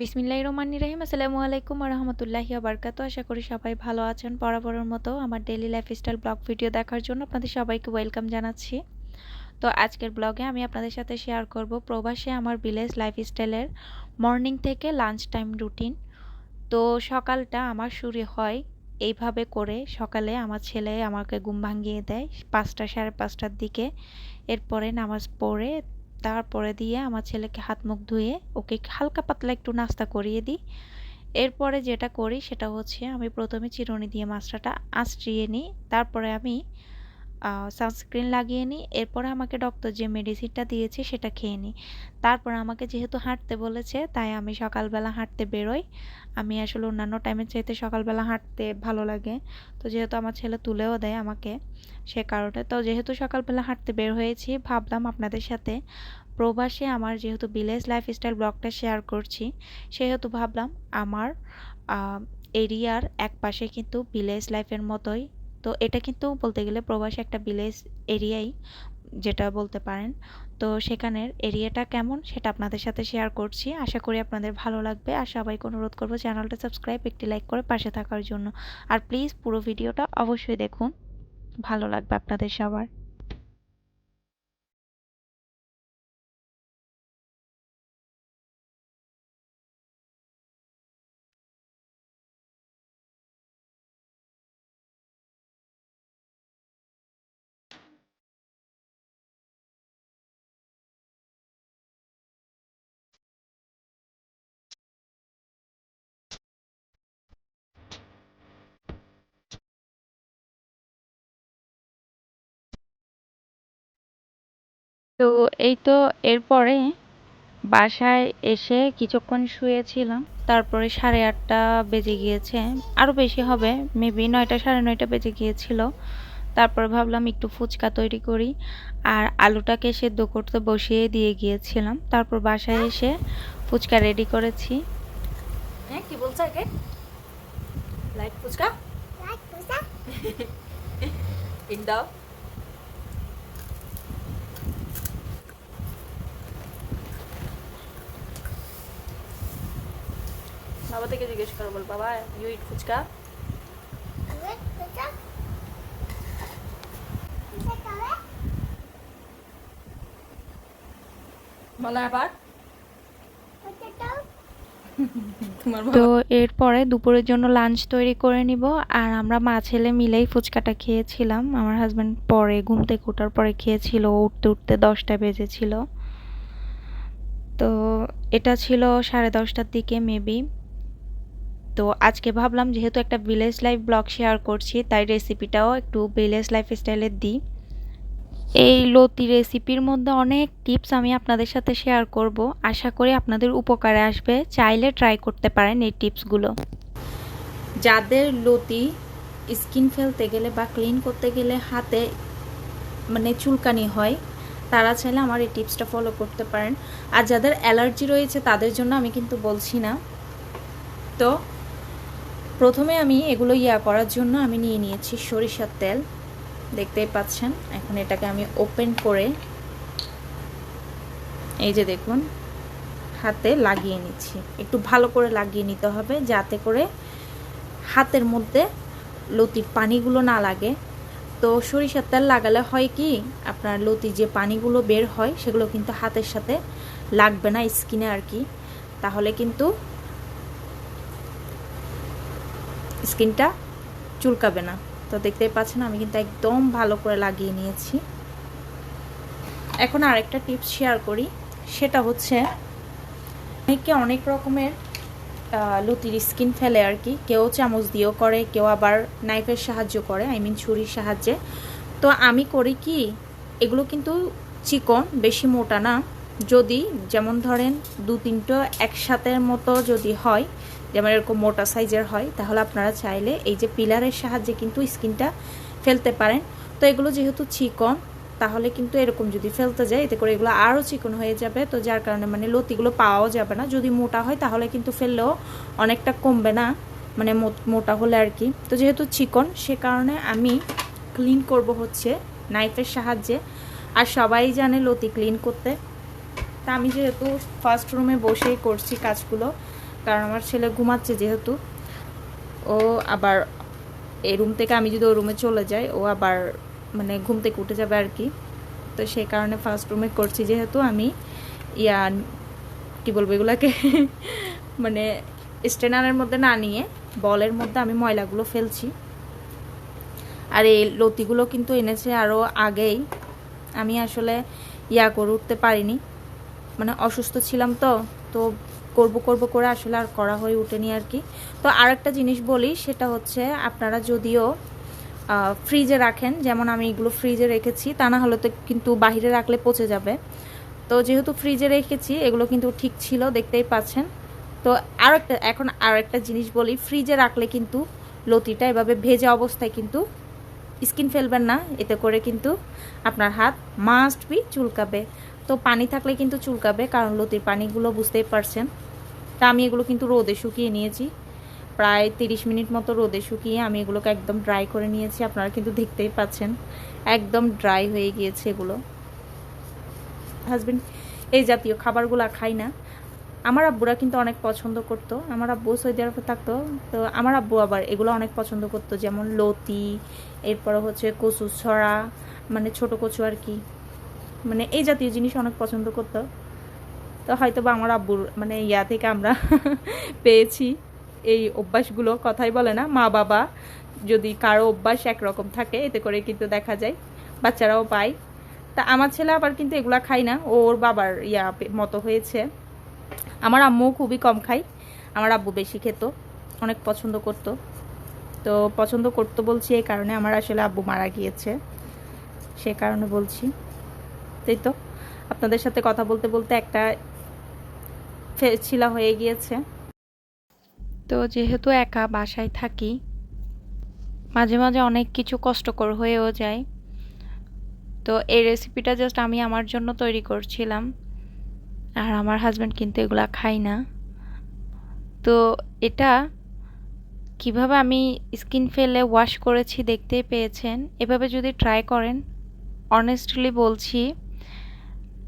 বিসমিল্লাহির রহমানির রহিম। আসসালামু আলাইকুম রহমতুল্লাহি আবরকাত আশা করি সবাই ভালো আছেন বরাবরের মতো আমার ডেইলি লাইফস্টাইল ব্লগ ভিডিও দেখার জন্য আপনাদের সবাইকে ওয়েলকাম জানাচ্ছি। তো আজকের ব্লগে আমি আপনাদের সাথে শেয়ার করব প্রবাসে আমার ভিলেজ লাইফস্টাইলের মর্নিং থেকে লাঞ্চ টাইম রুটিন তো সকালটা আমার শুরু হয় এইভাবে করে সকালে আমার ছেলে আমাকে ঘুম ভাঙিয়ে দেয় পাঁচটা সাড়ে পাঁচটার দিকে। এরপরে নামাজ পড়ে তারপরে দিয়ে আমার ছেলেকে হাত মুখ ধুয়ে ওকে হালকা পাতলা একটু নাস্তা করিয়ে দিই। এরপরে যেটা করি সেটা হচ্ছে আমি প্রথমে চিরুনি দিয়ে মাছটা আঁচড়িয়ে নিই। তারপরে আমি সানস্ক্রিন লাগিয়ে নিই এরপরে আমাকে ডক্টর যে মেডিসিনটা দিয়েছে সেটা খেয়ে নিই তারপর আমাকে যেহেতু হাঁটতে বলেছে, তাই আমি সকালবেলা হাঁটতে বেরোই। আমি আসলে অন্যান্য টাইমের চাইতে সকালবেলা হাঁটতে ভালো লাগে। তো যেহেতু আমার ছেলে তুলেও দেয় আমাকে সে কারণে। তো যেহেতু সকালবেলা হাঁটতে বের হয়েছি, ভাবলাম আপনাদের সাথে প্রবাসে আমার যেহেতু ভিলেজ লাইফস্টাইল ব্লগটা শেয়ার করছি, সেহেতু ভাবলাম আমার এরিয়ার এক পাশে কিন্তু ভিলেজ লাইফের মতোই তো এটা কিন্তু বলতে গেলে প্রবাসী একটা ভিলেজ এরিয়াই যেটা বলতে পারেন। তো সেখানের এরিয়াটা কেমন সেটা আপনাদের সাথে শেয়ার করছি। আশা করি আপনাদের ভালো লাগবে। আর সবাইকে অনুরোধ করব চ্যানেলটা সাবস্ক্রাইব একটি লাইক করে পাশে থাকার জন্য। আর প্লিজ পুরো ভিডিওটা অবশ্যই দেখুন। ভালো লাগবে আপনাদের সবার। তো এই তো এরপরে বাসায় এসে কিছুক্ষণ শুয়েছিলাম। তারপরে সাড়ে আটটা বেজে গিয়েছে। আরও বেশি হবে মেবি নয়টা সাড়ে নয়টা বেজে গিয়েছিল। তারপরে ভাবলাম একটু ফুচকা তৈরি করি আর আলুটাকে সেদ্ধ করতে বসিয়ে দিয়ে গিয়েছিলাম। তারপর বাসায় এসে ফুচকা রেডি করেছি। হ্যাঁ কি বলছো আগে? Light fuchka? Light fuchka. In দাও বাবা থেকে জিজ্ঞেস করো, বল, বাবা ইউ ইট ফুচকা? তো এরপরে দুপুরের জন্য লাঞ্চ তৈরি করে নিব, আর আমরা মা ছেলে মিলেই ফুচকাটা খেয়েছিলাম। আমার হাজব্যান্ড পরে ঘুম থেকে ওঠার পরে খেয়েছিল উঠতে উঠতে দশটা বেজেছিল। তো এটা ছিল সাড়ে দশটার দিকে মেবি তো আজকে ভাবলাম যেহেতু একটা ভিলেজ লাইফ ব্লগ শেয়ার করছি, তাই রেসিপিটাও একটু ভিলেজ লাইফ স্টাইলের দিই। এই লতি রেসিপির মধ্যে অনেক টিপস আমি আপনাদের সাথে শেয়ার করব। আশা করি আপনাদের উপকারে আসবে। চাইলে ট্রাই করতে পারেন এই টিপসগুলো যাদের লতি স্কিন ফেলতে গেলে বা ক্লিন করতে গেলে হাতে মানে চুলকানি হয়, তারা চাইলে আমার এই টিপসটা ফলো করতে পারেন। আর যাদের অ্যালার্জি রয়েছে, তাদের জন্য আমি কিন্তু বলছি না। তো প্রথমে আমি এগুলো ইয়া করার জন্য আমি নিয়ে নিয়েছি সরিষার তেল। দেখতেই পাচ্ছেন, এখন এটাকে আমি ওপেন করে এই যে দেখুন, হাতে লাগিয়ে নিচ্ছি। একটু ভালো করে লাগিয়ে নিতে হবে যাতে করে হাতের মধ্যে লতির পানিগুলো না লাগে। তো সরিষার তেল লাগালে হয় কি, আপনার লতির যে পানিগুলো বের হয় সেগুলো কিন্তু হাতের সাথে লাগবে না স্কিনে আর কি। তাহলে কিন্তু স্কিনটা চুলকাবে না। তো দেখতেই পাচ্ছেন, আমি কিন্তু একদম ভালো করে লাগিয়ে নিয়েছি। এখন আরেকটা টিপস শেয়ার করি, সেটা হচ্ছে অনেকে অনেক রকমের লুতির স্কিন ফেলে আর কি। কেউ চামচ দিয়েও করে, কেউ আবার নাইফের সাহায্য করে আই মিন ছুরির সাহায্যে। তো আমি করি কি, এগুলো কিন্তু চিকন, বেশি মোটা না। যদি যেমন ধরেন দু তিনটা একসাথের মতো যদি হয়, যেমন এরকম মোটা সাইজের হয়, তাহলে আপনারা চাইলে এই যে পিলারের সাহায্যে কিন্তু স্কিনটা ফেলতে পারেন। তো এগুলো যেহেতু চিকন, তাহলে কিন্তু এরকম যদি ফেলতে যায়, এতে করে এগুলো আরও চিকন হয়ে যাবে। তো যার কারণে মানে লতিগুলো পাওয়াও যাবে না। যদি মোটা হয়, তাহলে কিন্তু ফেললেও অনেকটা কমবে না মানে মোটা হলে আর কি। তো যেহেতু চিকন, সে কারণে আমি ক্লিন করব হচ্ছে নাইফের সাহায্যে। আর সবাই জানে লতি ক্লিন করতে। তা আমি যেহেতু ফার্স্ট রুমে বসেই করছি কাজগুলো, কারণ আমার ছেলে ঘুমাচ্ছে যেহেতু। ও আবার এই রুম থেকে আমি যদি ওই রুমে চলে যাই, ও আবার মানে ঘুম থেকে উঠে যাবে আর কি তো সেই কারণে ফার্স্ট রুমে করছি যেহেতু আমি। ইয়া, কি বলব এগুলাকে? মানে স্টেনারের মধ্যে না নিয়ে বলের মধ্যে আমি ময়লাগুলো ফেলছি। আর এই লতিগুলো কিন্তু এনেছে আরও আগেই। আমি আসলে ইয়া করে উঠতে পারিনি। মানে অসুস্থ ছিলাম তো তো করব করব করে আসলে আর করা হয়ে ওঠেনি আর কি। তো আর একটা জিনিস বলি, সেটা হচ্ছে আপনারা যদিও ফ্রিজে রাখেন, যেমন আমি এগুলো ফ্রিজে রেখেছি, তা না হলে তো কিন্তু বাহিরে রাখলে পচে যাবে। তো যেহেতু ফ্রিজে রেখেছি, এগুলো কিন্তু ঠিক ছিল, দেখতেই পাচ্ছেন। তো আর একটা এখন আর একটা জিনিস বলি ফ্রিজে রাখলে কিন্তু লতিটা এভাবে ভেজা অবস্থায় কিন্তু স্কিন ফেলবেন না, এতে করে কিন্তু আপনার হাত মাস্ট বি চুলকাবে। তো পানি থাকলে কিন্তু চুলকাবে, কারণ লতির পানিগুলো বুঝতেই পারছেন। তা আমি এগুলো কিন্তু রোদে শুকিয়ে নিয়েছি। প্রায় তিরিশ মিনিট মতো রোদে শুকিয়ে আমি এগুলোকে একদম ড্রাই করে নিয়েছি, আপনারা কিন্তু দেখতেই পাচ্ছেন। একদম ড্রাই হয়ে গিয়েছে এগুলো। হাজবেন্ড, এই জাতীয় খাবারগুলো খাই না। আমার আব্বুরা কিন্তু অনেক পছন্দ করতো। আমার আব্বু সৌদি আরবে থাকতো, তো আমার আব্বু আবার এগুলো অনেক পছন্দ করতো, যেমন লতি, এরপরে হচ্ছে কচু ছড়া মানে ছোট কচু আর কি। মানে এই জাতীয় জিনিস অনেক পছন্দ করতো। তো হয়তো বা আমার আব্বুর মানে ইয়া থেকে আমরা পেয়েছি। এই অভ্যাসগুলো কথাই বলে না, মা বাবা যদি কারও অভ্যাস একরকম থাকে, এতে করে কিন্তু দেখা যায়, বাচ্চারাও পায়। তা আমার ছেলে আবার কিন্তু এগুলা খায় না ওর বাবার ইয়া মতো হয়েছে। আমার আম্মু খুবই কম খায়, আমার আব্বু বেশি খেত, অনেক পছন্দ করত। তো পছন্দ করতো বলছি, এই কারণে আমার আসলে আব্বু মারা গিয়েছে। সে কারণে বলছি। তাই তো? আপনাদের সাথে কথা বলতে বলতে একটা ছিলা হয়ে গিয়েছে। তো যেহেতু একা বাসায় থাকি, মাঝে মাঝে অনেক কিছু কষ্টকর হয়েও যায়। তো এই রেসিপিটা জাস্ট আমি আমার জন্য তৈরি করছিলাম। আর আমার হাজব্যান্ড কিন্তু এগুলা খাই না। তো এটা কীভাবে আমি স্কিন ফেলে ওয়াশ করেছি দেখতেই পেয়েছেন। এভাবে যদি ট্রাই করেন অনেস্টলি বলছি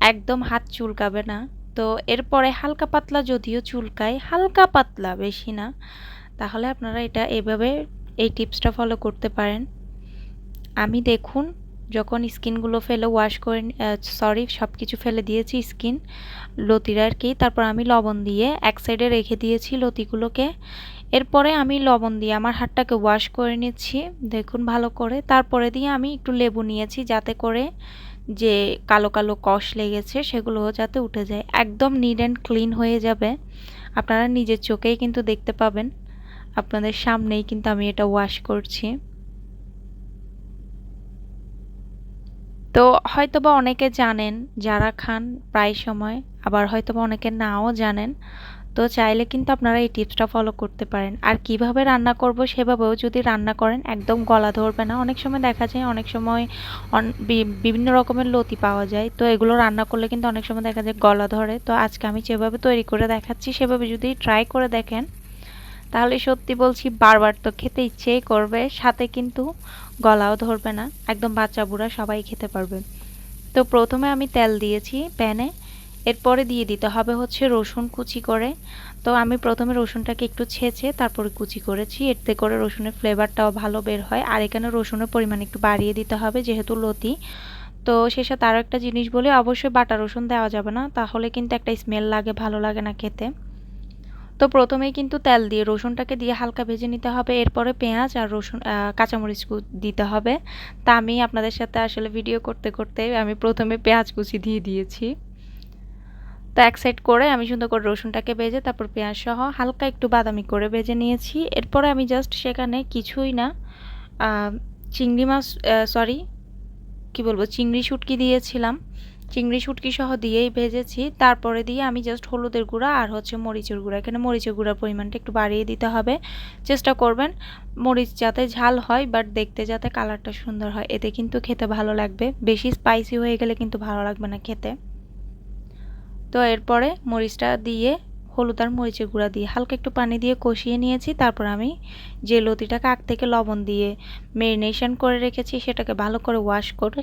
একদম হাত চুলকাবে না। তো এরপরে হালকা পাতলা যদিও চুলকায়, হালকা পাতলা বেশি না। তাহলে আপনারা এটা এভাবে এই টিপসটা ফলো করতে পারেন। আমি দেখুন, যখন স্কিনগুলো ফেলে ওয়াশ করে সরি সব কিছু ফেলে দিয়েছি স্কিন, লতির আর কি, তারপর আমি লবণ দিয়ে এক সাইডে রেখে দিয়েছি লতিগুলোকে। এরপরে আমি লবণ দিয়ে আমার হাতটাকে ওয়াশ করে নিচ্ছি, দেখুন ভালো করে। তারপরে দিয়ে আমি একটু লেবু নিয়েছি যাতে করে যে কালো কালো কষ লেগেছে সেগুলো যাতে উঠে যায়। একদম নিট অ্যান্ড ক্লিন হয়ে যাবে। আপনারা নিজের চোখেই কিন্তু দেখতে পাবেন। আপনাদের সামনেই কিন্তু আমি এটা ওয়াশ করছি। তো হয়তোবা অনেকে জানেন, যারা খান প্রায় সময়, আবার হয়তোবা অনেকে নাও জানেন। তো চাইলে কিন্তু আপনারা এই টিপসটা ফলো করতে পারেন। আর কীভাবে রান্না করব সেভাবেও যদি রান্না করেন, একদম গলা ধরবে না। অনেক সময় দেখা যায়, অনেক সময় বিভিন্ন রকমের লতি পাওয়া যায়। তো এগুলো রান্না করলে কিন্তু অনেক সময় দেখা যায় গলা ধরে। তো আজকে আমি যেভাবে তৈরি করে দেখাচ্ছি, সেভাবে যদি ট্রাই করে দেখেন, তাহলে সত্যি বলছি বারবার তো খেতে ইচ্ছেই করবে। সাথে কিন্তু গলাও ধরবে না। একদম বাচ্চা বুড়া সবাই খেতে পারবে। তো প্রথমে আমি তেল দিয়েছি প্যানে। এরপরে দিয়ে দিতে হবে হচ্ছে রসুন কুচি করে। তো আমি প্রথমে রসুনটাকে একটু ছেঁচে তারপরে কুচি করেছি। এতে করে রসুনের ফ্লেভারটাও ভালো বের হয়। আর এখানে রসুনের পরিমাণ একটু বাড়িয়ে দিতে হবে যেহেতু লতি। তো সে সাথে আরও একটা জিনিস বলি, অবশ্যই বাটা রসুন দেওয়া যাবে না, তাহলে কিন্তু একটা স্মেল লাগে, ভালো লাগে না খেতে। তো প্রথমেই কিন্তু তেল দিয়ে, রসুনটাকে দিয়ে হালকা ভেজে নিতে হবে। এরপরে পেঁয়াজ আর রসুন কাঁচামরিচ দিতে হবে। তা আমি আপনাদের সাথে আসলে ভিডিও করতে করতে আমি প্রথমে পেঁয়াজ কুচি দিয়ে দিয়েছি। তো এক সাইড করে আমি সুন্দর করে রসুনটাকে ভেজে, তারপর পেঁয়াজ সহ হালকা একটু বাদামি করে ভেজে নিয়েছি। এরপরে আমি জাস্ট সেখানে কিছুই না চিংড়ি মাছ সরি কি বলব, চিংড়ি শুটকি দিয়েছিলাম। চিংড়ি শুটকি সহ দিয়েই ভেজেছি। তারপরে দিয়ে আমি জাস্ট হলুদের গুঁড়া আর হচ্ছে মরিচের গুঁড়া। এখানে মরিচের গুঁড়ার পরিমাণটা একটু বাড়িয়ে দিতে হবে। চেষ্টা করবেন মরিচ যাতে ঝাল হয় বাট দেখতে যাতে কালারটা সুন্দর হয়। এতে কিন্তু খেতে ভালো লাগবে। বেশি স্পাইসি হয়ে গেলে কিন্তু ভালো লাগবে না খেতে। তো এরপরে মরিচটা দিয়ে, হলুদ আর মরিচের গুঁড়া দিয়ে হালকা একটু পানি দিয়ে কষিয়ে নিয়েছি। তারপর আমি যে লতিটাকে আগ থেকে লবণ দিয়ে মেরিনেশন করে রেখেছি, সেটাকে ভালো করে ওয়াশ করে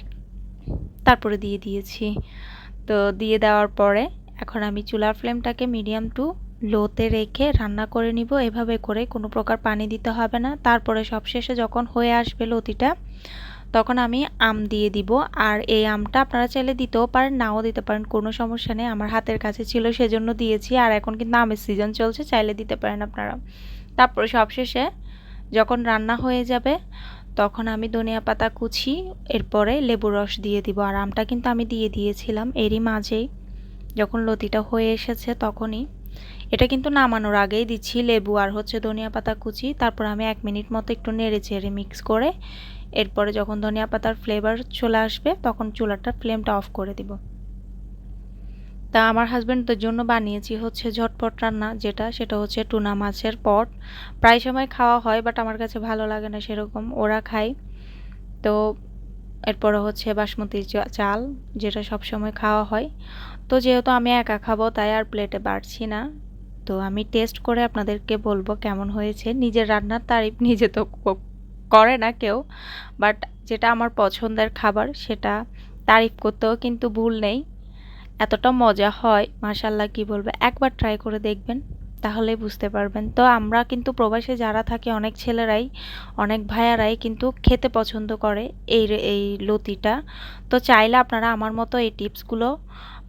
তারপরে দিয়ে দিয়েছি। তো দিয়ে দেওয়ার পরে এখন আমি চুলার ফ্লেমটাকে মিডিয়াম টু লোতে রেখে রান্না করে নিব। এভাবে করে কোনো প্রকার পানি দিতে হবে না। তারপরে সবশেষে যখন হয়ে আসবে লতিটা তখন আমি আম দিয়ে দিব। আর এই আমটা আপনারা চাইলে দিতেও পারেন, নাও দিতে পারেন, কোনো সমস্যা নেই। আমার হাতের কাছে ছিল সেজন্য দিয়েছি। আর এখন কিন্তু আমের সিজন চলছে, চাইলে দিতে পারেন আপনারা। তারপরে সবশেষে যখন রান্না হয়ে যাবে, তখন আমি ধনিয়া পাতা কুচি, এরপরে লেবু রস দিয়ে দিব। আর আমটা কিন্তু আমি দিয়ে দিয়েছিলাম এরই মাঝেই। যখন লতিটা হয়ে এসেছে তখনই। এটা কিন্তু নামানোর আগেই দিচ্ছি লেবু আর হচ্ছে ধনিয়া পাতা কুচি। তারপর আমি এক মিনিট মতো একটু নেড়ে চেড়ে মিক্স করে এরপরে যখন ধনিয়া পাতার ফ্লেভার চলে আসবে, তখন চুলাটার ফ্লেমটা অফ করে দিব। তা আমার হাজব্যান্ডদের জন্য বানিয়েছি হচ্ছে ঝটপট রান্না, যেটা সেটা হচ্ছে টুনা মাছের পট। প্রায় সময় খাওয়া হয় বাট আমার কাছে ভালো লাগে না সেরকম, ওরা খায়। তো এরপরে হচ্ছে বাসমতি চাল, যেটা সব সময় খাওয়া হয়। তো যেহেতু আমি একা খাব, তাই আর প্লেটে বাড়ছি না। তো আমি টেস্ট করে আপনাদেরকে বলব কেমন হয়েছে। নিজের রান্নার তারিফ নিজে তো করে না কেউ বাট যেটা আমার পছন্দের খাবার সেটা তারিফ করতেও কিন্তু ভুল নেই। এতটা মজা হয় মাশাল্লাহ কি বলবে, একবার ট্রাই করে দেখবেন তাহলে বুঝতে পারবেন। তো আমরা কিন্তু প্রবাসে যারা থাকে অনেক ছেলেরাই, অনেক ভাইয়ারাই কিন্তু খেতে পছন্দ করে এই এই লতিটা। তো চাইলে আপনারা আমার মতো এই টিপসগুলো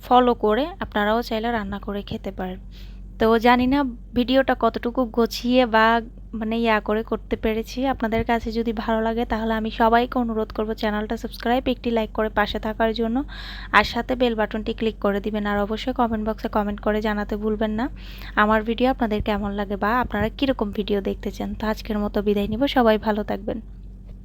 ফলো করে আপনারাও চাইলে রান্না করে খেতে পারেন তো জানি না ভিডিওটা কতটুকু গুছিয়ে বা মানে ইয়া করে করতে পেরেছি। আপনাদের কাছে যদি ভালো লাগে তাহলে আমি সবাইকে অনুরোধ করব চ্যানেলটা সাবস্ক্রাইব, একটি লাইক করে পাশে থাকার জন্য। আর সাথে বেল বাটনটি ক্লিক করে দিবেন। আর অবশ্যই কমেন্ট বক্সে কমেন্ট করে জানাতে ভুলবেন না। আমার ভিডিও আপনাদের কেমন লাগে বা আপনারা কীরকম ভিডিও দেখতে চান? তো আজকের মতো বিদায় নিব। সবাই ভালো থাকবেন।